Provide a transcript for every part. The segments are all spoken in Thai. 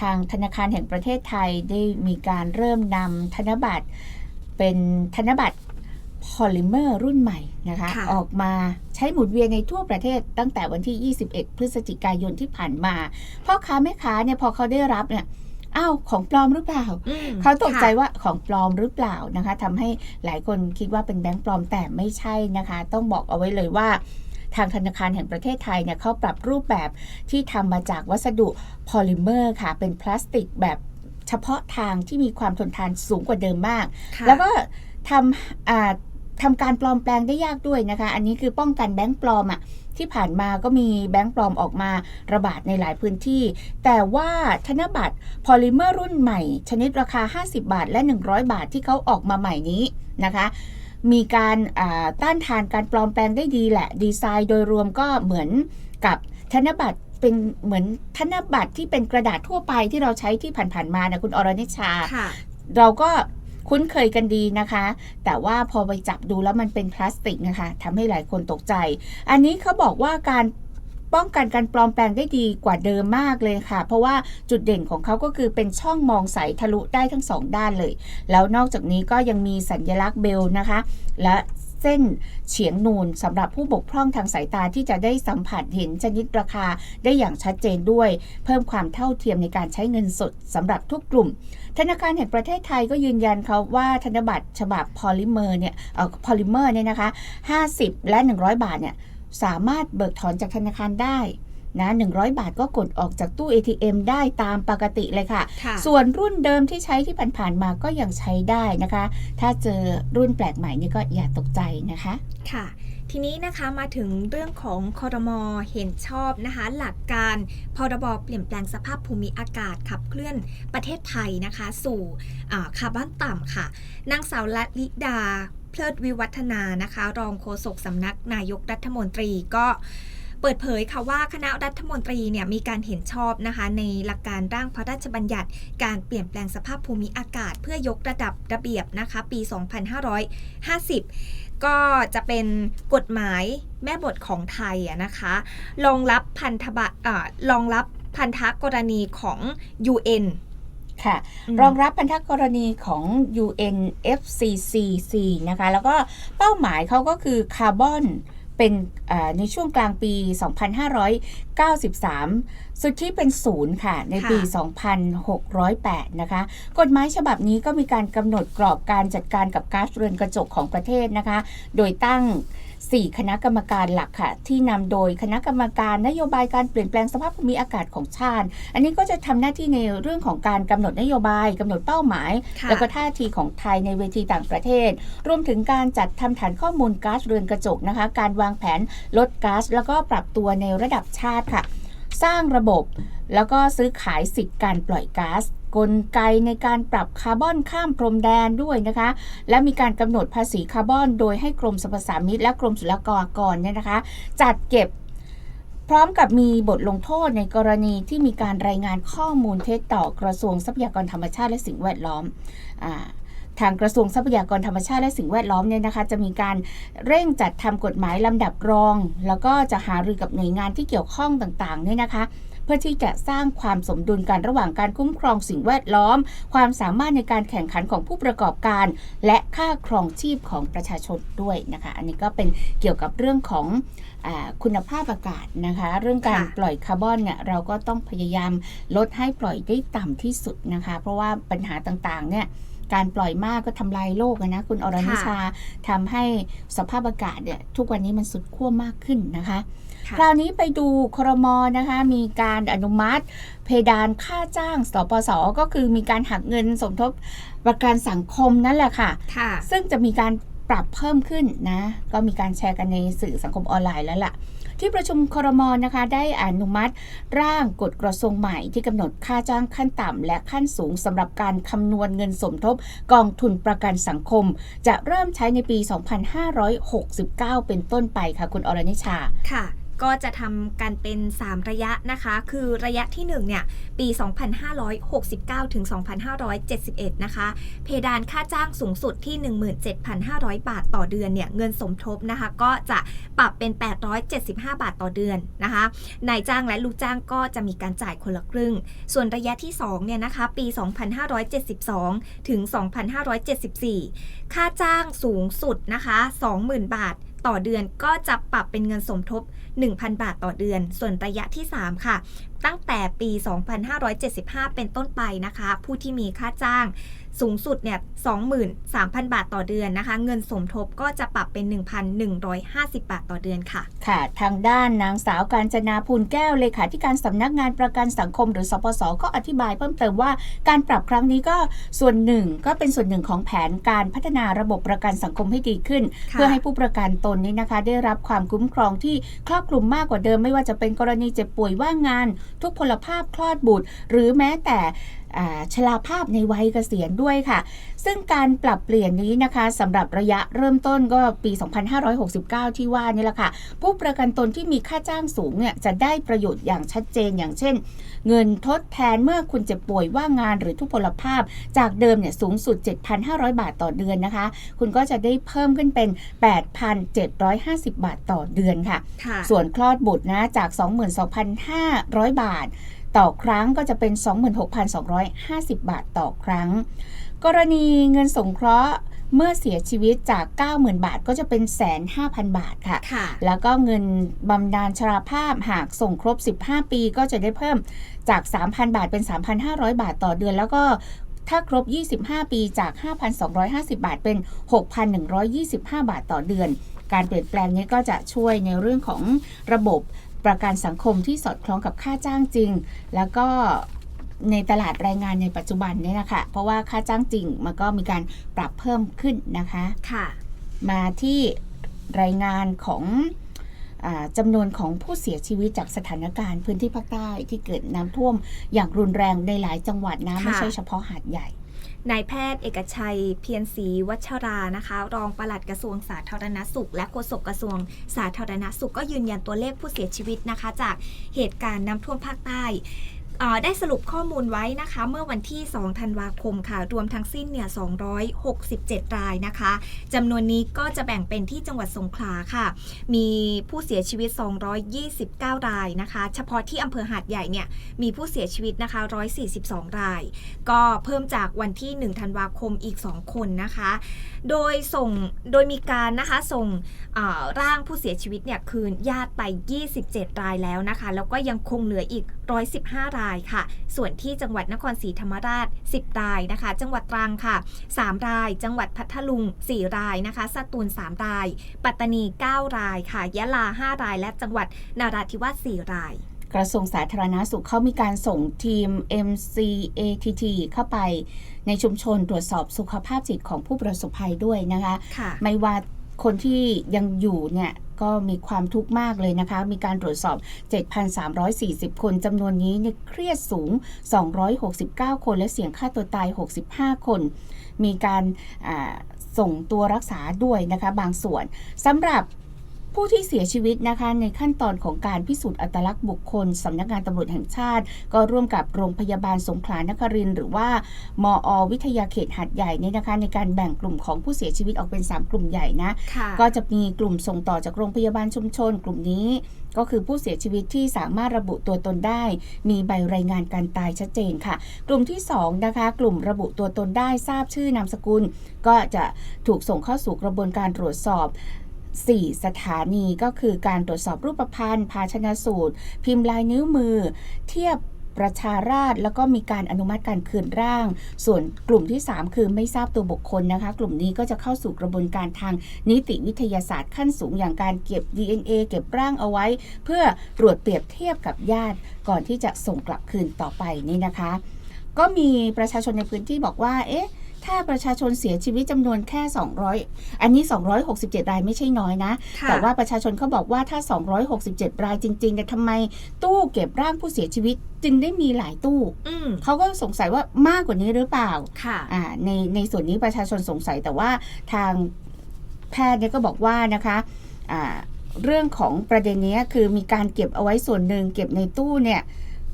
ทางธนาคารแห่งประเทศไทยได้มีการเริ่มนำธนบัตรเป็นธนบัตรพอลิเมอร์รุ่นใหม่นะคะค่ะออกมาใช้หมุนเวียนในทั่วประเทศตั้งแต่วันที่ 21 พฤศจิกายนที่ผ่านมาพ่อค้าแม่ค้าเนี่ยพอเขาได้รับเนี่ยอ้าวของปลอมหรือเปล่าอืมเขาตกใจค่ะว่าของปลอมหรือเปล่านะคะทำให้หลายคนคิดว่าเป็นแบงค์ปลอมแต่ไม่ใช่นะคะ ต้องบอกเอาไว้เลยว่า ทางธนาคารแห่งประเทศไทยเนี่ยเขาปรับรูปแบบที่ทำมาจากวัสดุพอลิเมอร์ค่ะ เป็นพลาสติกแบบเฉพาะทางที่มีความทนทานสูงกว่าเดิมมากค่ะแล้วก็ทำอ่าทำการปลอมแปลงได้ยากด้วยนะคะ อันนี้คือป้องกันแบงค์ปลอมอะที่ผ่านมาก็มีแบงค์ปลอมออกมาระบาดในหลายพื้นที่ แต่ว่าธนบัตรพอลิเมอร์รุ่นใหม่ ชนิดราคา 50 บาทและ 100 บาทที่เขาออกมาใหม่นี้นะคะ มีการอ่าต้านทานการปลอมแปลงได้ดีแหละ ดีไซน์โดยรวมก็เหมือนกับธนบัตรเป็นเหมือนธนบัตรที่เป็นกระดาษทั่วไปที่เราใช้ที่ผ่านๆมานะคุณอรนิชาค่ะเราก็คุ้นเคยกันดีนะคะ แต่ว่าพอไปจับดูแล้วมันเป็นพลาสติกนะคะทำให้หลายคนตกใจ อันนี้เขาบอกว่าการ ป้องกันการปลอมแปลงได้ดีกว่าเดิมมากเลยค่ะ เพราะว่าจุดเด่นของเขาก็คือเป็นช่องมองใสทะลุได้ทั้งสองด้านเลย แล้วนอกจากนี้ก็ยังมีสัญลักษณ์เบลนะคะ และเส้นเฉียงนูนสำหรับผู้บกพร่องทางสายตาที่จะได้สัมผัสเห็นชนิดราคาได้อย่างชัดเจนด้วย เพิ่มความเท่าเทียมในการใช้เงินสดสำหรับทุกกลุ่ม ธนาคารแห่งประเทศไทยก็ยืนยันเขาว่าธนบัตรฉบับพอลิเมอร์เนี่ยเอ่อพอลิเมอร์เนี่ยนะคะ 50 และ 100 บาทเนี่ย สามารถเบิกถอนจากธนาคารได้นะ100 บาทก็กดออกจากตู้ ATM ได้ตามปกติเลยค่ะค่ะส่วนรุ่นเดิมที่ใช้ที่ผ่านๆมาก็ยังใช้ได้นะคะ ถ้าเจอรุ่นแปลกใหม่นี่ก็อย่าตกใจนะคะ ค่ะ ทีนี้นะคะมาถึงเรื่องของคอรมอเห็นชอบนะคะ หลักการพรบเปลี่ยนแปลงสภาพภูมิอากาศขับเคลื่อนประเทศไทยนะคะ สู่อ่าคาร์บอนต่ำค่ะ นางสาวละลิดา เพลิดวิวัฒนานะคะ รองโฆษกสำนักนายกรัฐมนตรีก็เปิดเผยค่ะว่าคณะรัฐมนตรีเนี่ยมีการเห็นชอบนะคะในหลักการร่างพระราชบัญญัติ การเปลี่ยนแปลงสภาพภูมิอากาศ เพื่อยกระดับระเบียบนะคะปี 2550 ก็จะเป็นกฎหมายแม่บทของไทยนะคะรองรับพันธบัตรอ่ารองรับพันธกรณีของ UN ค่ะมรองรับพันธกรณีของ UNFCCC นะคะ แล้วก็เป้าหมายเขาก็คือคาร์บอนเป็นอ่าในช่วงกลางปี 2593 สุดที่เป็นศูนย์ค่ะ ในปี 2608 นะคะ กฎหมายฉบับนี้ก็มีการกำหนดกรอบการจัดการกับก๊าซเรือนกระจกของประเทศนะคะ โดยตั้ง 4 คณะกรรมการหลักค่ะ ที่นำโดยคณะกรรมการนโยบายการเปลี่ยนแปลงสภาพภูมิอากาศของชาติ อันนี้ก็จะทำหน้าที่ในเรื่องของการกำหนดนโยบายกำหนดเป้าหมายค่ะแล้วก็ท่าทีของไทยในเวทีต่างประเทศ รวมถึงการจัดทำฐานข้อมูลก๊าซเรือนกระจกนะคะ การวางแผนลดก๊าซแล้วก็ปรับตัวในระดับชาติค่ะ สร้างระบบ แล้วก็ซื้อขายสิทธิ์การปล่อยก๊าซ กลไกในการปรับคาร์บอนข้ามพรมแดนด้วยนะคะ และมีการกำหนดภาษีคาร์บอน โดยให้กรมสรรพสามิตและกรมศุลกากรเนี่ยนะคะ จัดเก็บพร้อมกับมีบทลงโทษในกรณีที่มีการรายงานข้อมูลเท็จต่อกระทรวงทรัพยากรธรรมชาติและสิ่งแวดล้อมอทางกระทรวงทรัพยากรธรรมชาติและสิ่งแวดล้อมเนี่ยนะคะ จะมีการเร่งจัดทำกฎหมายลำดับรอง แล้วก็จะหารือกับหน่วยงานที่เกี่ยวข้องต่างๆเนี่ยนะคะ เพื่อที่จะสร้างความสมดุลกันระหว่างการคุ้มครองสิ่งแวดล้อม ความสามารถในการแข่งขันของผู้ประกอบการ และค่าครองชีพของประชาชนด้วยนะคะ อันนี้ก็เป็นเกี่ยวกับเรื่องของอาคุณภาพอากาศนะคะ เรื่องการค่ะปล่อยคาร์บอนเนี่ยเราก็ต้องพยายามลดให้ปล่อยได้ต่ำที่สุดนะคะ เพราะว่าปัญหาต่างๆเนี่ยการปล่อยมากก็ทำลายโลกอะนะ คุณอรนิชาทำให้สภาพอากาศเนี่ยทุกวันนี้มันสุดขั้วมากขึ้นนะคะ ค่ะคราวนี้ไปดูครมนะคะมีการอนุมัติ เพดานค่าจ้างสปสก็คือมีการหักเงินสมทบประกันสังคมนั่นแหละค่ะค่ะซึ่งจะมีการปรับเพิ่มขึ้นนะ ก็มีการแชร์กันในสื่อสังคมออนไลน์แล้วล่ะ ที่ประชุมครมนะคะ ได้อนุมัติ ร่างกฎกระทรวงใหม่ที่กำหนดค่าจ้างขั้นต่ำและขั้นสูงสำหรับการคำนวณเงินสมทบกองทุนประกันสังคม จะเริ่มใช้ในปี 2569 เป็นต้นไปค่ะ คุณอรนิชาค่ะ ก็จะทำกันเป็น 3 ระยะนะคะ คือระยะที่ 1 เนี่ย ปี 2569 ถึง 2571 นะคะ เพดานค่าจ้างสูงสุดที่ 17,500 บาทต่อเดือนเนี่ย เงินสมทบนะคะ ก็จะปรับเป็น 875 บาทต่อเดือนนะคะ นายจ้างและลูกจ้างก็จะมีการจ่ายคนละครึ่ง ส่วนระยะที่ 2 เนี่ยนะคะ ปี 2572 ถึง 2574 ค่าจ้างสูงสุดนะคะ 20,000 บาท ต่อเดือนก็จะปรับเป็นเงินสมทบ 1,000 บาทต่อเดือน ส่วนระยะที่ 3 ค่ะ ตั้งแต่ปี 2575 เป็นต้นไปนะคะ ผู้ที่มีค่าจ้างสูงสุดเนี่ย23,000 บาทต่อเดือนนะคะ เงินสมทบก็จะปรับเป็น 1,150 บาทต่อเดือนค่ะ ค่ะ ทางด้านนางสาวการจนาพูนแก้วเลขาธิการสำนักงานประกันสังคมหรือสปสก็อธิบายเพิ่มเติมว่าการปรับครั้งนี้ก็ส่วนหนึ่งก็เป็นส่วนหนึ่งของแผนการพัฒนาระบบประกันสังคมให้ดีขึ้นค่ะเพื่อให้ผู้ประกันตนนี้นะคะ ได้รับความคุ้มครองที่ครอบคลุมมากกว่าเดิมไม่ว่าจะเป็นกรณีเจ็บป่วยว่างงาน ทุกพลภาพคลอดบุตร หรือแม้แต่ ชราภาพในวัยเกษียณด้วยค่ะ ซึ่งการปรับเปลี่ยนนี้นะคะสำหรับระยะเริ่มต้นก็ปี 2569 ที่ว่านี่แหละค่ะ ผู้ประกันตนที่มีค่าจ้างสูงเนี่ยจะได้ประโยชน์อย่างชัดเจนอย่างเช่น เงินทดแทนเมื่อคุณเจ็บป่วยว่างงานหรือทุพพลภาพ จากเดิมเนี่ยสูงสุด 7,500 บาทต่อเดือนนะคะ คุณก็จะได้เพิ่มขึ้นเป็น 8,750 บาทต่อเดือนค่ะค่ะส่วนคลอดบุตรนะจาก 22,500 บาท ต่อครั้งก็จะเป็น 26,250 บาทต่อครั้ง กรณีเงินสงเคราะห์เมื่อเสียชีวิตจาก 90,000 บาทก็จะเป็นแสน5,000บาทค่ะค่ะแล้วก็เงินบำนาญชราภาพหากส่งครบ 15 ปีก็จะได้เพิ่มจาก 3,000 บาทเป็น 3,500 บาทต่อเดือน แล้วก็ถ้าครบ 25 ปีจาก 5,250 บาทเป็น 6,125 บาทต่อเดือน การเปลี่ยนแปลงนี้ก็จะช่วยในเรื่องของระบบ ประกันสังคมที่สอดคล้องกับค่าจ้างจริง แล้วก็ในตลาดแรงงานในปัจจุบันเนี่ยนะคะเพราะว่าค่าจ้างจริงมันก็มีการปรับเพิ่มขึ้นนะคะค่ะ มาที่รายงานของอาจำนวนของผู้เสียชีวิตจากสถานการณ์พื้นที่ภาคใต้ที่เกิดน้ำท่วมอย่างรุนแรงในหลายจังหวัดนะค่ะไม่ใช่เฉพาะหาดใหญ่ นายแพทย์เอกชัยเพียรศรีวัชรานะคะ รองปลัดกระทรวงสาธารณสุข และโฆษกกระทรวงสาธารณสุขก็ยืนยันตัวเลขผู้เสียชีวิตนะคะ จากเหตุการณ์น้ำท่วมภาคใต้ ได้สรุปข้อมูลไว้นะคะ เมื่อวันที่ 2 ธันวาคมค่ะ รวมทั้งสิ้นเนี่ย 267 รายนะคะจำนวนนี้ก็จะแบ่งเป็นที่จังหวัดสงขลาค่ะ มีผู้เสียชีวิต 229 รายนะคะ เฉพาะที่อำเภอหาดใหญ่เนี่ย มีผู้เสียชีวิตนะคะ 142 ราย ก็เพิ่มจากวันที่ 1 ธันวาคมอีก 2 คนนะคะ โดยส่ง โดยมีการนะคะส่งร่างผู้เสียชีวิตเนี่ยคืนญาติไป 27 รายแล้วนะคะ แล้วก็ยังคงเหลืออีก 115 รายค่ะ ส่วนที่จังหวัดนครศรีธรรมราช 10 รายนะคะ จังหวัดตรังค่ะ 3 ราย จังหวัดพัทลุง 4 รายนะคะสตูล 3 ราย ปัตตานี 9 รายค่ะ ยะลา 5 ราย และจังหวัดนาราธิวาส 4 รายกระทรวงสาธารณาสุขเขามีการส่งทีม MCATT เข้าไป ในชุมชนตรวจสอบสุขภาพจิตของผู้ประสบภัยด้วยนะคะค่ะไม่ว่าคนที่ยังอยู่เนี่ย ก็มีความทุกข์มากเลยนะคะ มีการตรวจสอบ 7,340 คนจำนวนนี้เนี่ยเครียดสูง 269 คนและเสี่ยงฆ่าตัวตาย 65 คน มีการส่งตัวรักษาด้วยนะคะบางส่วนสำหรับ ผู้ที่เสียชีวิตนะคะในขั้นตอนของการพิสูจน์อัตลักษณ์บุคคลสำนักงานตำรวจแห่งชาติ ก็ร่วมกับโรงพยาบาลสงขลานครินทร์หรือว่ามอวิทยาเขตหัดใหญ่เนี่ยนะคะในการแบ่งกลุ่มของผู้เสียชีวิตออกเป็น 3 กลุ่มใหญ่นะค่ะก็จะมีกลุ่มส่งต่อจากโรงพยาบาลชุมชน กลุ่มนี้ก็คือผู้เสียชีวิตที่สามารถระบุตัวตนได้ มีใบรายงานการตายชัดเจนค่ะ กลุ่มที่2นะคะกลุ่มระบุตัวตนได้ทราบชื่อนามสกุล ก็จะถูกส่งเข้าสู่กระบวนการตรวจสอบ 4 สถานีก็คือการตรวจสอบรูปพรรณภาชนะสูตร พิมพ์ลายนิ้วมือ เทียบประชาราษแล้วก็มีการอนุมัติการคืนร่าง ส่วนกลุ่มที่ 3 คือไม่ทราบตัวบุคคลนะคะ กลุ่มนี้ก็จะเข้าสู่กระบวนการทางนิติวิทยาศาสตร์ขั้นสูงอย่างการเก็บ DNA เก็บร่างเอาไว้ เพื่อตรวจเปรียบเทียบกับญาติ ก่อนที่จะส่งกลับคืนต่อไปนี่นะคะ ก็มีประชาชนในพื้นที่บอกว่าเอ๊ะ ถ้าประชาชนเสียชีวิตจำนวนแค่ 200 อันนี้ 267 รายไม่ใช่น้อยนะค่ะแต่ว่าประชาชนเขาบอกว่าถ้า 267 รายจริงๆเนี่ยทำไมตู้เก็บร่างผู้เสียชีวิตจึงได้มีหลายตู้อืมเขาก็สงสัยว่ามากกว่านี้หรือเปล่าค่ะอ่าในในส่วนนี้ประชาชนสงสัยแต่ว่าทางแพทย์เนี่ยก็บอกว่านะคะอ่าเรื่องของประเด็นเนี้ยคือมีการเก็บเอาไว้ส่วนหนึ่งเก็บในตู้เนี่ย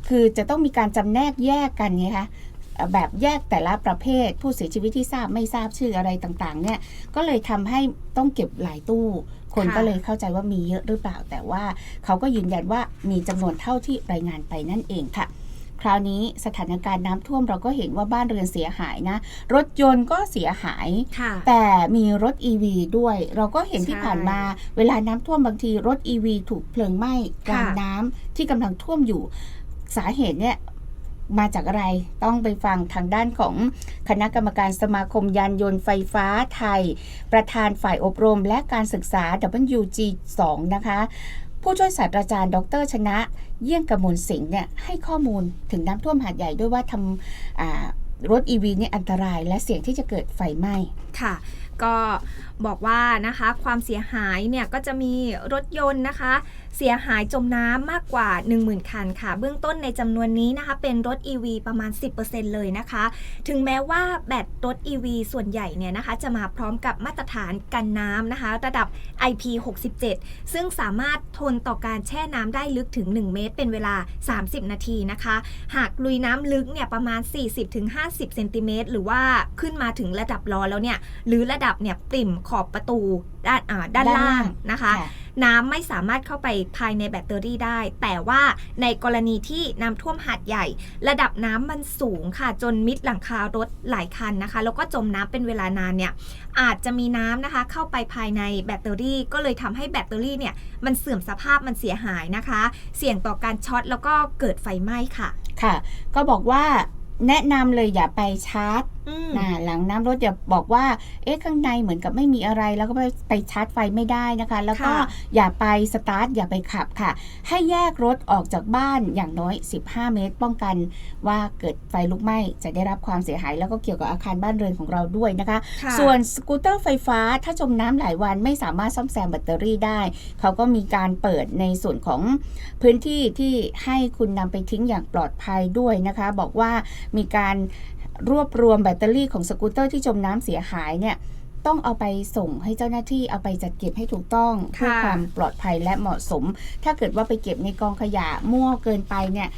คือจะต้องมีการจำแนกแยกกันไงคะเอ่อ แบบแยกแต่ละประเภท ผู้เสียชีวิตที่ทราบไม่ทราบชื่ออะไรต่างๆ เนี่ยก็เลยทำให้ต้องเก็บหลายตู้ คนค่ะก็เลยเข้าใจว่ามีเยอะหรือเปล่า แต่ว่าเขาก็ยืนยันว่ามีจำนวนเท่าที่รายงานไปนั่นเองค่ะคราวนี้สถานการณ์น้ำท่วมเราก็เห็นว่าบ้านเรือนเสียหายนะ รถยนต์ก็เสียหายค่ะแต่มีรถ EV ด้วย เราก็เห็นที่ใช่ผ่านมา เวลาน้ำท่วมบางทีรถ EV ถูกเพลิงไหม้กลางค่ะน้ำที่กำลังท่วมอยู่สาเหตุเนี่ย มาจากอะไรต้องไปฟังทางด้านของคณะกรรมการสมาคมยานยนต์ไฟฟ้าไทย ประธานฝ่ายอบรมและการศึกษา WG2 นะคะ ผู้ช่วยศาสตราจารย์ ดรชนะ เยี่ยงกมลสิงห์เนี่ยให้ข้อมูลถึงน้ำท่วมหาดใหญ่ด้วยว่าทำรถ EV เนี่ยอันตรายและเสี่ยงที่จะเกิดไฟไหม้ค่ะก็บอกว่านะคะความเสียหายเนี่ยก็จะมีรถยนต์นะคะเสียหายจมน้ำมากกว่า 10,000 คันค่ะ เบื้องต้นในจำนวนนี้นะคะ เป็นรถ EV ประมาณ 10%เลยนะคะ ถึงแม้ว่าแบตรถ EV ส่วนใหญ่เนี่ยนะคะ จะมาพร้อมกับมาตรฐานกันน้ำนะคะ ระดับ IP67 ซึ่งสามารถทนต่อการแช่น้ำได้ลึกถึง 1 เมตร เป็นเวลา 30 นาทีนะคะ หากลุยน้ำลึกเนี่ยประมาณ 40-50 เซนติเมตรหรือว่าขึ้นมาถึงระดับล้อแล้วเนี่ย หรือระดับเนี่ยปริ่มขอบประตูด้านด้านล่างนะคะน้ำไม่สามารถเข้าไปภายในแบตเตอรี่ได้ แต่ว่าในกรณีที่น้ำท่วมหาดใหญ่ ระดับน้ำมันสูงค่ะ จนมิดหลังคารถหลายคันนะคะ แล้วก็จมน้ำเป็นเวลานานเนี่ยอาจจะมีน้ำนะคะเข้าไปภายในแบตเตอรี่ ก็เลยทำให้แบตเตอรี่เนี่ยมันเสื่อมสภาพมันเสียหายนะคะ เสี่ยงต่อการช็อตแล้วก็เกิดไฟไหม้ค่ะ ค่ะ ก็บอกว่าแนะนำเลยอย่าไปชาร์จนะหลังน้ำรถอย่าบอกว่า เอ๊ะข้างในเหมือนกับไม่มีอะไร แล้วก็ไปไปชาร์จไฟไม่ได้นะคะ แล้วก็ค่ะอย่าไปสตาร์ทอย่าไปขับค่ะ ให้แยกรถออกจากบ้านอย่างน้อย 15 เมตร ป้องกัน ว่าเกิดไฟลุกไหม้จะได้รับความเสียหาย แล้วก็เกี่ยวกับอาคารบ้านเรือนของเราด้วยนะคะค่ะส่วนสกูตเตอร์ไฟฟ้าถ้าจมน้ำหลายวันไม่สามารถซ่อมแซมแบตเตอรี่ได้ เขาก็มีการเปิดในส่วนของพื้นที่ที่ให้คุณนำไปทิ้งอย่างปลอดภัยด้วยนะคะ บอกว่ามีการ รวบรวมแบตเตอรี่ของสกูตเตอร์ที่จมน้ำเสียหายเนี่ยต้องเอาไปส่งให้เจ้าหน้าที่เอาไปจัดเก็บให้ถูกต้องเพื่อค่ะความปลอดภัยและเหมาะสม ถ้าเกิดว่าไปเก็บในกองขยะมั่วเกินไปเนี่ย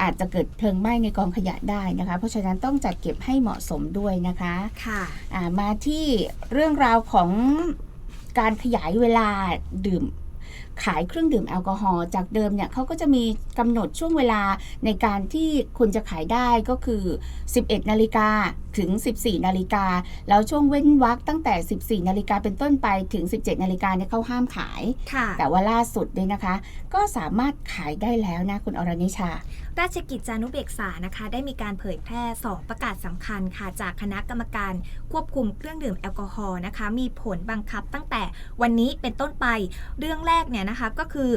อาจจะเกิดเพลิงไหม้ในกองขยะได้นะคะ เพราะฉะนั้นต้องจัดเก็บให้เหมาะสมด้วยนะคะค่ะอ่ามาที่เรื่องราวของการขยายเวลาดื่ม ขายเครื่องดื่มแอลกอฮอล์จากเดิมเนี่ยเขาก็จะมีกำหนดช่วงเวลาในการที่คุณจะขายได้ก็คือ 11 นาฬิกาถึง 14 นาฬิกา แล้วช่วงเว้นวรรคตั้งแต่ 14 นาฬิกาเป็นต้นไปถึง 17 นาฬิกาเนี่ยเขาห้ามขายค่ะแต่ว่าล่าสุดเนี่ยนะคะ ก็สามารถขายได้แล้วนะคุณอรนิชาราชกิจจานุเบกษานะคะ ได้มีการเผยแพร่ 2 ประกาศสำคัญค่ะ จากคณะกรรมการควบคุมเครื่องดื่มแอลกอฮอล์นะคะ มีผลบังคับตั้งแต่วันนี้เป็นต้นไป เรื่องแรกเนี่ยนะคะก็คือ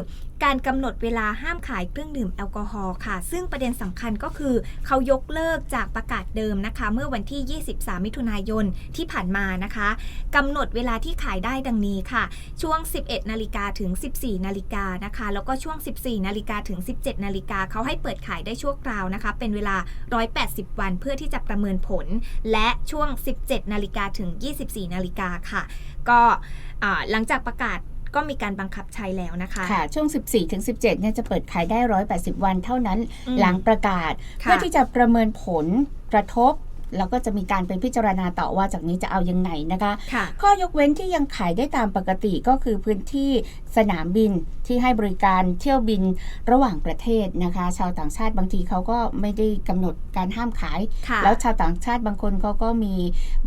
การกำหนดเวลาห้ามขายเครื่องดื่มแอลกอฮอล์ค่ะ ซึ่งประเด็นสำคัญก็คือเขายกเลิกจากประกาศเดิมนะคะ เมื่อวันที่ 23 มิถุนายนที่ผ่านมานะคะกำหนดเวลาที่ขายได้ดังนี้ค่ะ ช่วง 11 นาฬิกาถึง 14 นาฬิกานะคะ แล้วก็ช่วง 14 นาฬิกาถึง 17 นาฬิกาเขาให้เปิดขายได้ชั่วคราวนะคะ เป็นเวลา 180 วันเพื่อที่จะประเมินผล และช่วง 17 นาฬิกาถึง 24 นาฬิกาค่ะ ก็หลังจากประกาศ ก็มีการบังคับใช้แล้วนะคะค่ะช่วง 14ถึง17เนี่ยจะเปิดขายได้ 180 วันเท่านั้นอืมหลังประกาศค่ะเพื่อที่จะประเมินผลกระทบ แล้วก็จะมีการไปพิจารณาต่อว่าจากนี้จะเอายังไงนะคะค่ะข้อยกเว้นที่ยังขายได้ตามปกติก็คือพื้นที่สนามบินที่ให้บริการเที่ยวบินระหว่างประเทศนะคะ ชาวต่างชาติบางทีเขาก็ไม่ได้กำหนดการห้ามขายค่ะแล้วชาวต่างชาติบางคนเขาก็มี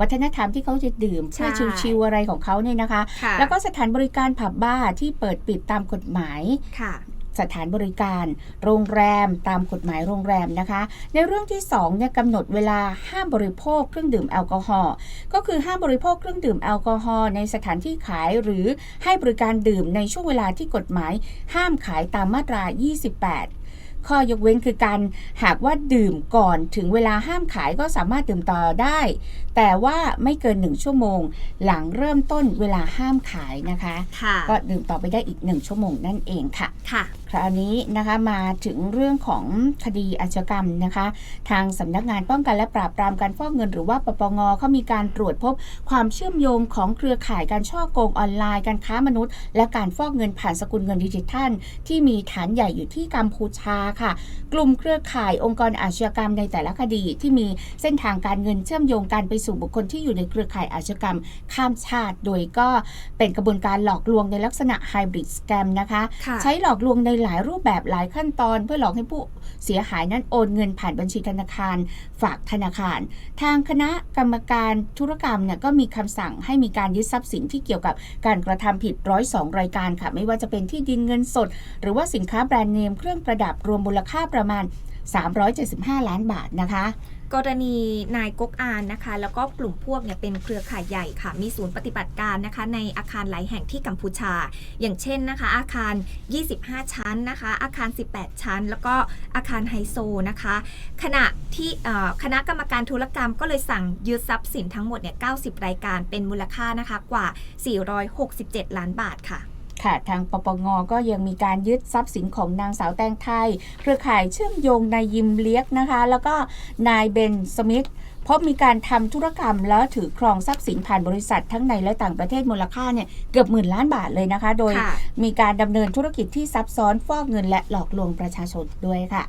วัฒนธรรมที่เขาจะดื่มเพื่อใช่ชิวๆอะไรของเขาเนี่ยนะคะค่ะแล้วก็สถานบริการผับบาร์ที่เปิดปิดตามกฎหมายค่ะ สถานบริการ โรงแรมตามกฎหมายโรงแรมนะคะ ในเรื่องที่2เนี่ยกำหนดเวลาห้ามบริโภคเครื่องดื่มแอลกอฮอล์ก็คือห้ามบริโภคเครื่องดื่มแอลกอฮอล์ในสถานที่ขายหรือให้บริการดื่มในช่วงเวลาที่กฎหมาย ห้ามขายตามมาตรา 28ข้อยกเว้นคือการหากว่าดื่มก่อนถึงเวลาห้ามขายก็สามารถดื่มต่อได้ แต่ว่าไม่เกิน 1 ชั่วโมง หลังเริ่มต้นเวลาห้ามขายนะคะค่ะก็ดื่มต่อไปได้อีก 1 ชั่วโมงนั่นเองค่ะค่ะ คราวนี้นะคะมาถึงเรื่องของคดีอาชญากรรมนะคะ ทางสำนักงานป้องกันและปราบปรามการฟอกเงิน หรือว่าปปงเขามีการตรวจพบความเชื่อมโยงของเครือข่ายการช่อโกงออนไลน์การค้ามนุษย์ และการฟอกเงินผ่านสกุลเงินดิจิทัล ที่มีฐานใหญ่อยู่ที่กัมพูชาค่ะ กลุ่มเครือข่ายองค์กรอาชญากรรมในแต่ละคดีที่มีเส้นทางการเงินเชื่อมโยงกันไปสู่บุคคลที่อยู่ในเครือข่ายอาชญากรรมข้ามชาติ โดยก็เป็นกระบวนการหลอกลวงในลักษณะไฮบริดสแกมนะคะค่ะใช้หลอกลวงในหลายรูปแบบหลายขั้นตอน เพื่อหลอกให้ผู้เสียหายนั้นโอนเงินผ่านบัญชีธนาคาร ฝากธนาคาร ทางคณะกรรมการธุรกรรมเนี่ยก็มีคำสั่งให้มีการยึดทรัพย์สินที่เกี่ยวกับการกระทำผิดร้อยสองรายการค่ะ ไม่ว่าจะเป็นที่ดินเงินสด หรือว่าสินค้าแบรนด์เนมเครื่องประดับรวมมูลค่าประมาณ 375 ล้านบาทนะคะ กรณีนายก๊กอานนะคะ แล้วก็กลุ่มพวกเนี่ยเป็นเครือข่ายใหญ่ค่ะ มีศูนย์ปฏิบัติการนะคะ ในอาคารหลายแห่งที่กัมพูชา อย่างเช่นนะคะ อาคาร 25 ชั้นนะคะ อาคาร 18 ชั้น แล้วก็อาคารไฮโซนะคะ ขณะที่คณะกรรมการธุรกรรมก็เลยสั่งยึดทรัพย์สินทั้งหมดเนี่ย 90 รายการเป็นมูลค่านะคะกว่า 467 ล้านบาทค่ะ ค่ะ ทางปปงก็ยังมีการยึดทรัพย์สินของนางสาวแตงไทย เครือข่ายเชื่อมโยงนายยิมเลียกนะคะ แล้วก็นายเบนสมิธพบมีการทำธุรกรรมแล้วถือครองทรัพย์สินผ่านบริษัททั้งในและต่างประเทศมูลค่าเนี่ยเกือบหมื่นล้านบาทเลยนะคะ โดยค่ะมีการดำเนินธุรกิจที่ซับซ้อนฟอกเงินและหลอกลวงประชาชนด้วยค่ะ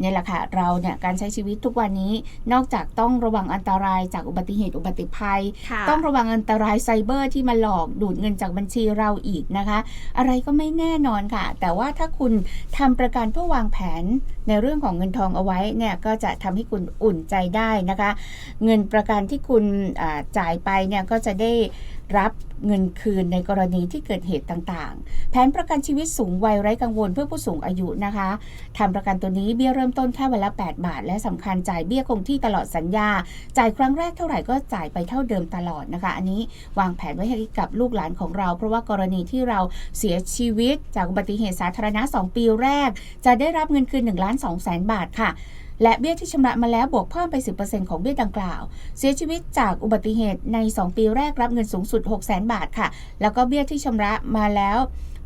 นี่แหละค่ะเราเนี่ยการใช้ชีวิตทุกวันนี้นอกจากต้องระวังอันตรายจากอุบัติเหตุอุบัติภัยค่ะต้องระวังอันตรายไซเบอร์ที่มาหลอกดูดเงินจากบัญชีเราอีกนะคะ อะไรก็ไม่แน่นอนค่ะ แต่ว่าถ้าคุณทำประกันเพื่อวางแผนในเรื่องของเงินทองเอาไว้เนี่ยก็จะทำให้คุณอุ่นใจได้นะคะ เงินประกันที่คุณอ่าจ่ายไปเนี่ยก็จะได้ รับเงินคืนในกรณีที่เกิดเหตุต่างๆ แผนประกันชีวิตสูงวัยไร้กังวลเพื่อผู้สูงอายุนะคะทำประกันตัวนี้เบี้ยเริ่มต้นแค่วันละ 8 บาท และสำคัญจ่ายเบี้ยคงที่ตลอดสัญญา จ่ายครั้งแรกเท่าไหร่ก็จ่ายไปเท่าเดิมตลอดนะคะ อันนี้วางแผนไว้ให้กับลูกหลานของเรา เพราะว่ากรณีที่เราเสียชีวิตจากอุบัติเหตุสาธารณะ 2 ปีแรก จะได้รับเงินคืน1ล้าน2แสนบาทค่ะ และเบี้ยที่ชำระมาแล้วบวกเพิ่มไป 10%ของเบี้ยดังกล่าว เสียชีวิตจากอุบัติเหตุใน 2 ปีแรกรับเงินสูงสุด 6 0 0 0 0 0 บาทค่ะ แล้วก็เบี้ยที่ชำระมาแล้ว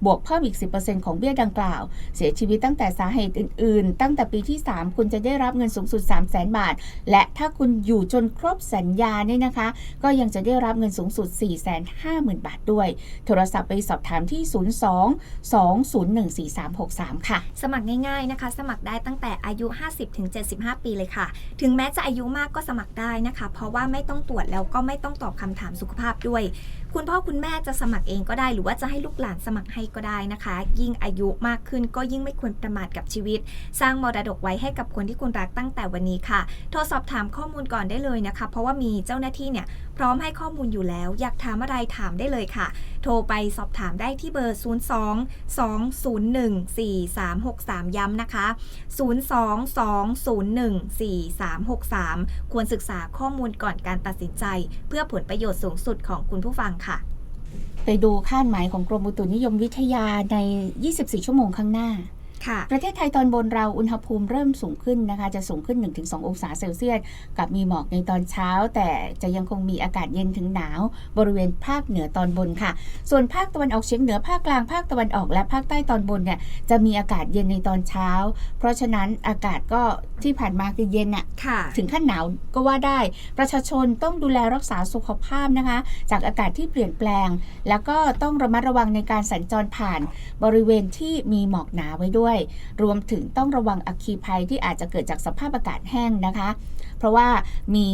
บวกเพิ่มอีก 10%ของเบี้ยดังกล่าว เสียชีวิตตั้งแต่สาเหตุอื่น ๆ ตั้งแต่ปีที่ 3 คุณจะได้รับเงินสูงสุด 3 0 0 0 0 0 บาท และถ้าคุณอยู่จนครบสัญญาเนี่ยนะคะ ก็ยังจะได้รับเงินสูงสุด 4 5 0 0 0 0 บาทด้วย โทรศัพท์ไปสอบถามที่ 02 201 4363 ค่ะ สมัครง่ายๆนะคะ สมัครได้ตั้งแต่อายุ 50-75 ปีเลยค่ะ ถึงแม้จะอายุมากก็สมัครได้นะคะ เพราะว่าไม่ต้องตรวจแล้วก็ไม่ต้องตอบคำถามสุขภาพด้วย คุณพ่อคุณแม่จะสมัครเองก็ได้ หรือว่าจะให้ลูกหลานสมัครให้ก็ได้นะคะ ยิ่งอายุมากขึ้นก็ยิ่งไม่ควรประมาทกับชีวิต สร้างมรดกไว้ให้กับคนที่คุณรักตั้งแต่วันนี้ค่ะ โทรสอบถามข้อมูลก่อนได้เลยนะคะ เพราะว่ามีเจ้าหน้าที่เนี่ยพร้อมให้ข้อมูลอยู่แล้ว อยากถามอะไรถามได้เลยค่ะ โทรไปสอบถามได้ที่เบอร์ 02 201 4363 ย้ำนะคะ 02-201-4363 ควรศึกษาข้อมูลก่อนการตัดสินใจ เพื่อผลประโยชน์สูงสุดของคุณผู้ฟังค่ะ ไปดูคาดหมายของกรมอุตุนิยมวิทยาใน 24 ชั่วโมงข้างหน้า ค่ะ ประเทศไทยตอนบนเราอุณหภูมิเริ่มสูงขึ้นนะคะ จะสูงขึ้น 1-2 องศาเซลเซียส กับมีหมอกในตอนเช้า แต่จะยังคงมีอากาศเย็นถึงหนาว บริเวณภาคเหนือตอนบนค่ะ ส่วนภาคตะวันออกเฉียงเหนือภาคกลางภาคตะวันออกและภาคใต้ตอนบนเนี่ยจะมีอากาศเย็นในตอนเช้า เพราะฉะนั้นอากาศก็ที่ผ่านมาคือเย็นอะค่ะ ถึงขั้นหนาวก็ว่าได้ ประชาชนต้องดูแลรักษาสุขภาพนะคะ จากอากาศที่เปลี่ยนแปลง แล้วก็ต้องระมัดระวังในการสัญจรผ่าน บริเวณที่มีหมอกหนาไว้ด้วยรวมถึงต้องระวังอัคคีภัยที่อาจจะเกิดจากสภาพอากาศแห้งนะคะ เพราะว่ามี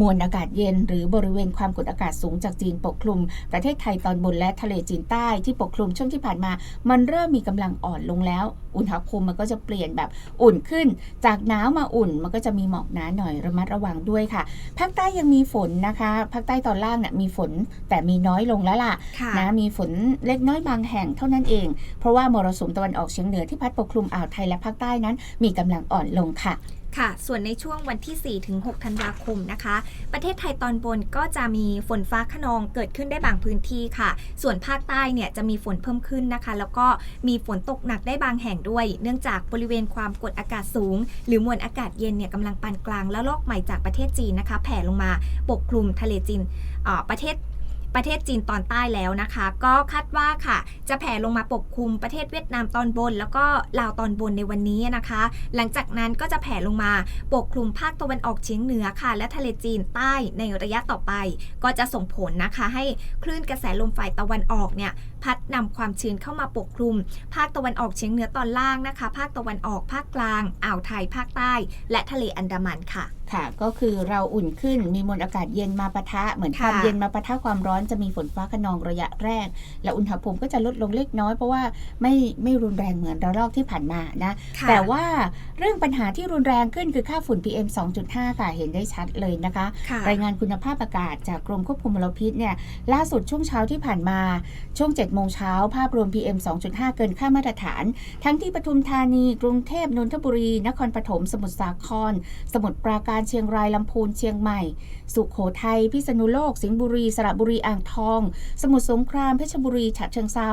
มวลอากาศเย็น หรือบริเวณความกดอากาศสูงจากจีนปกคลุม ประเทศไทยตอนบนและทะเลจีนใต้ที่ปกคลุมช่วงที่ผ่านมา มันเริ่มมีกำลังอ่อนลงแล้ว อุณหภูมิมันก็จะเปลี่ยนแบบอุ่นขึ้น จากหนาวมาอุ่นมันก็จะมีหมอกหนาหน่อยระมัดระวังด้วยค่ะภาคใต้ยังมีฝนนะคะภาคใต้ตอนล่างเนี่ยมีฝนแต่มีน้อยลงแล้วล่ะค่ะนะมีฝนเล็กน้อยบางแห่งเท่านั้นเอง เพราะว่ามรสุมตะวันออกเฉียงเหนือที่พัดปกคลุมอ่าวไทยและภาคใต้นั้น มีกำลังอ่อนลงค่ะ ค่ะ ส่วนในช่วงวันที่ 4 ถึง 6 ธันวาคมนะคะ ประเทศไทยตอนบนก็จะมีฝนฟ้าขนองเกิดขึ้นได้บางพื้นที่ค่ะ ส่วนภาคใต้เนี่ยจะมีฝนเพิ่มขึ้นนะคะ แล้วก็มีฝนตกหนักได้บางแห่งด้วย เนื่องจากบริเวณความกดอากาศสูง หรือมวลอากาศเย็นเนี่ยกำลังปานกลาง แล้วลอกใหม่จากประเทศจีนนะคะ แผ่ลงมาปกคลุมทะเลจีนอ่าประเทศ ประเทศจีนตอนใต้แล้วนะคะ ก็คาดว่าค่ะ จะแผ่ลงมาปกคลุมประเทศเวียดนามตอนบน แล้วก็ลาวตอนบนในวันนี้นะคะ หลังจากนั้นก็จะแผ่ลงมาปกคลุมภาคตะวันออกเฉียงเหนือค่ะ และทะเลจีนใต้ในระยะต่อไป ก็จะส่งผลนะคะให้คลื่นกระแสลมฝ่ายตะวันออกเนี่ยพัดนำความชื้นเข้ามาปกคลุม ภาคตะวันออกเฉียงเหนือตอนล่างนะคะ ภาคตะวันออกภาคกลางอ่าวไทยภาคใต้ และทะเลอันดามันค่ะค่ะก็คือเราอุ่นขึ้นมีมวลอากาศเย็นมาปะทะ เหมือนความค่ะเย็นมาปะทะความร้อนจะมีฝนฟ้าขนองระยะแรก และอุณหภูมิก็จะลดลงเล็กน้อยเพราะว่าไม่ไม่รุนแรงเหมือนระลอกที่ผ่านมานะค่ะแต่ว่าเรื่องปัญหาที่รุนแรงขึ้นคือค่าฝุ่น PM 2.5 ค่ะเห็นได้ชัดเลยนะคะค่ะรายงานคุณภาพอากาศจากกรมควบคุมมลพิษเนี่ยล่าสุดช่วงเช้าที่ผ่านมาช่วง7โมงเช้าภาพรวม PM 2.5 เกินค่ามาตรฐาน ทั้งที่ปทุมธานีกรุงเทพนนทบุรี นครปฐมสมุทรสาคร สมุทรปราการเชียงรายลำพูนเชียงใหม่ สุขโขทัยพิษณุโลก สิงห์บุรี สระบุรีอ่างทอง สมุทรสงครามเพชรบุรีฉะเชิงเซา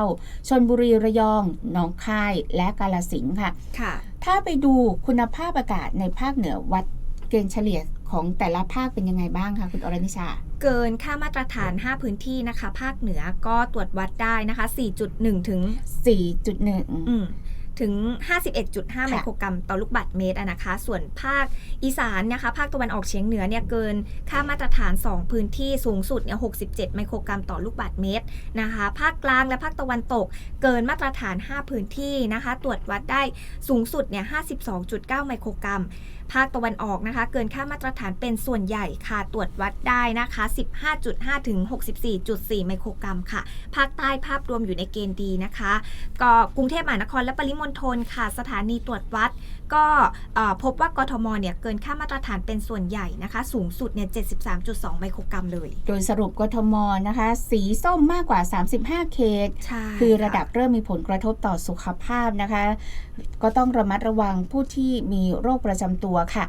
ชนบุรีระยองหนองคายและกาลสินธุ์ค่ะค่ะถ้าไปดูคุณภาพอากาศในภาคเหนือวัดเกณฑ์เฉลี่ยของแต่ละภาคเป็นยังไงบ้างคะคุณอรนิชา เกินค่ามาตรฐาน 5 พื้นที่นะคะ ภาคเหนือก็ตรวจวัดได้นะคะ 4.1 ถึง 4.1อืม ถึง 51.5 ไมโครกรัมต่อลูกบาศก์เมตรอะนะคะ ส่วนภาคอีสานนะคะ ภาคตะวันออกเฉียงเหนือเนี่ยเกินค่ามาตรฐาน 2 พื้นที่สูงสุดเนี่ย67 ไมโครกรัมต่อลูกบาศก์เมตรนะคะ ภาคกลางและภาคตะวันตกเกินมาตรฐาน 5 พื้นที่นะคะ ตรวจวัดได้สูงสุดเนี่ย52.9 ไมโครกรัม ภาคตะวันออกนะคะ เกินค่ามาตรฐานเป็นส่วนใหญ่ค่ะ ตรวจวัดได้นะคะ 15.5 ถึง 64.4 ไมโครกรัมค่ะ ภาคใต้ภาพรวมอยู่ในเกณฑ์ดีนะคะ ก็กรุงเทพมหานครและปริมณฑลค่ะ สถานีตรวจวัด ก็เอ่อพบว่ากทมเนี่ยเกินค่ามาตรฐานเป็นส่วนใหญ่นะคะ สูงสุดเนี่ย 73.2 ไมโครกรัมเลย โดยสรุปกทมนะคะ สีส้มมากกว่า 35 เขตใช่คือระดับเริ่มมีผลกระทบต่อสุขภาพนะคะ ก็ต้องระมัดระวังผู้ที่มีโรคประจำตัวค่ะ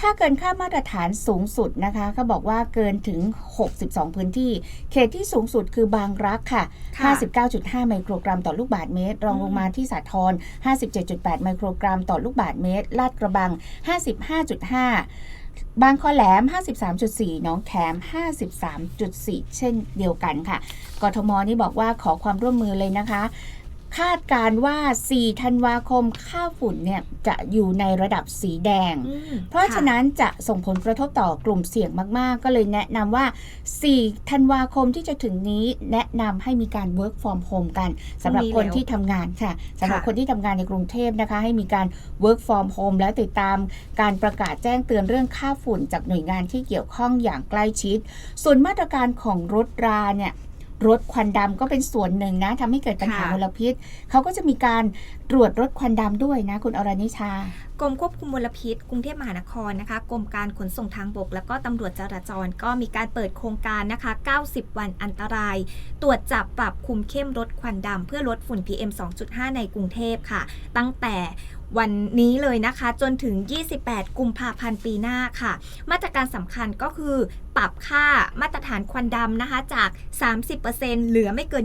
ค่าเกินค่ามาตรฐานสูงสุดนะคะเขาบอกว่าเกินถึง 62 พื้นที่ เขตที่สูงสุดคือบางรักค่ะค่ะ59.5 ไมโครกรัมต่อลูกบาศก์เมตร รองลงมาที่สาทร57.8 ไมโครกรัมต่อลูกบาศก์เมตร ลาดกระบัง 55.5บางคอแหลม 53.4 น้องแขม 53.4 เช่นเดียวกันค่ะ กทมนี่บอกว่าขอความร่วมมือเลยนะคะ คาดการณ์ว่า 4 ธันวาคม ค่าฝุ่นเนี่ยจะอยู่ในระดับสีแดงอืมเพราะค่ฉะนั้นจะส่งผลกระทบต่อกลุ่มเสี่ยงมาก ๆ ก็เลยแนะนำว่า 4 ธันวาคมที่จะถึงนี้แนะนำให้มีการ work from home กันสำหรับคนที่ทำงานค่ะสำหรับคนที่ทำงานในกรุงเทพนะคะ ให้มีการ work from home แล้วติดตามการประกาศแจ้งเตือนเรื่องค่าฝุ่นจากหน่วยงานที่เกี่ยวข้องอย่างใกล้ชิด ส่วนมาตรการของรถราเนี่ย รถควันดำก็เป็นส่วนหนึ่งนะทำให้เกิดปัญหาค่ะมลพิษ เขาก็จะมีการตรวจรถควันดำด้วยนะ คุณอรนิชากรมควบคุมมลพิษ กรุงเทพมหานครนะคะกรมการขนส่งทางบก แล้วก็ตำรวจจราจรก็มีการเปิดโครงการนะคะ 90 วันอันตราย ตรวจจับปรับคุมเข้มลดควันดำเพื่อลดฝุ่น PM 2.5 ในกรุงเทพค่ะ ตั้งแต่วันนี้เลยนะคะ จนถึง 28 กุมภาพันธ์ปีหน้าค่ะ มาตรการสำคัญก็คือ ปรับค่ามาตรฐานควันดำนะคะจาก 30%เหลือไม่เกิน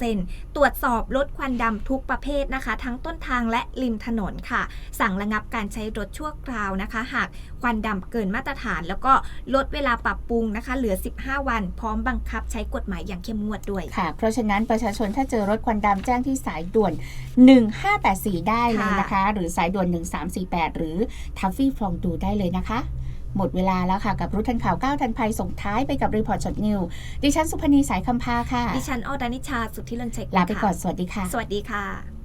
20%ตรวจสอบลดควันดำทุกประเภทนะคะ ทั้งต้นทางและริมถนนค่ะ สั่งระงับการใช้รถชั่วคราวนะคะ หากควันดำเกินมาตรฐาน แล้วก็ลดเวลาปรับปรุงนะคะ เหลือ 15 วัน พร้อมบังคับใช้กฎหมายอย่างเข้มงวดด้วยค่ะ เพราะฉะนั้นประชาชนถ้าเจอรถควันดำแจ้งที่สายด่วน 1584 ได้เลยนะคะ หรือสายด่วน 1348 หรือทัฟฟี่ฟองดูได้เลยนะคะ หมดเวลาแล้วค่ะ กับรู้ทันข่าว9ทันภัยส่งท้ายไปกับรีพอร์ตช็อตนิว ดิฉันสุพนีสายคำพาค่ะ ดิฉันออดานิชาสุทธิเลินชัยกุลลาไปก่อนค่ะสวัสดีค่ะ สวัสดีค่ะ